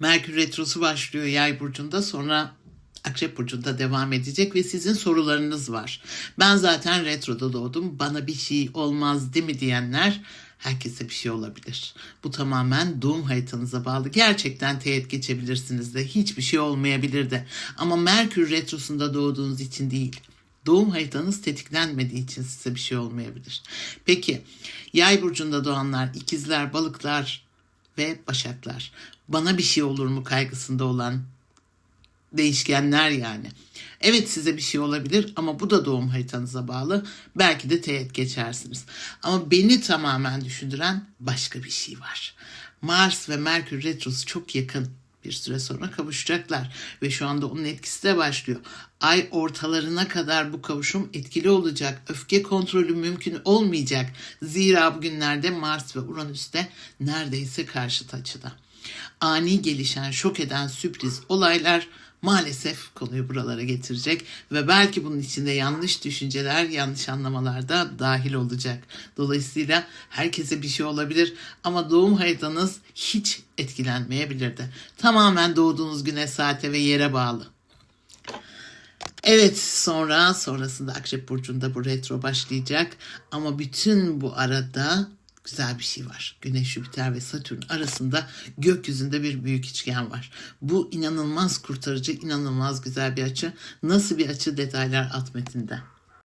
Merkür Retrosu başlıyor Yay burcunda sonra Akrep burcunda devam edecek ve sizin sorularınız var. Ben zaten retroda doğdum. Bana bir şey olmaz değil mi diyenler herkese bir şey olabilir. Bu tamamen doğum haritanıza bağlı. Gerçekten teğet geçebilirsiniz de hiçbir şey olmayabilir de. Ama Merkür retrosunda doğduğunuz için değil. Doğum haritanız tetiklenmediği için size bir şey olmayabilir. Peki yay burcunda doğanlar, ikizler, balıklar ve başaklar. Bana bir şey olur mu kaygısında olan değişkenler yani. Evet size bir şey olabilir ama bu da doğum haritanıza bağlı. Belki de teğet geçersiniz. Ama beni tamamen düşündüren başka bir şey var. Mars ve Merkür retrosu çok yakın bir süre sonra kavuşacaklar ve şu anda onun etkisi de başlıyor. Ay ortalarına kadar bu kavuşum etkili olacak. Öfke kontrolü mümkün olmayacak. Zira bugünlerde Mars ve Uranüs'te neredeyse karşıt açıda. Ani gelişen, şok eden sürpriz olaylar maalesef konuyu buralara getirecek ve belki bunun içinde yanlış düşünceler, yanlış anlamalar da dahil olacak. Dolayısıyla herkese bir şey olabilir ama doğum haritanız hiç etkilenmeyebilir de. Tamamen doğduğunuz güne, saate ve yere bağlı. Evet sonra sonrasında Akrep Burcu'nda bu retro başlayacak ama bütün bu arada güzel bir şey var. Güneş, Jüpiter ve Satürn arasında gökyüzünde bir büyük üçgen var. Bu inanılmaz kurtarıcı, inanılmaz güzel bir açı. Nasıl bir açı detaylar alt metinde.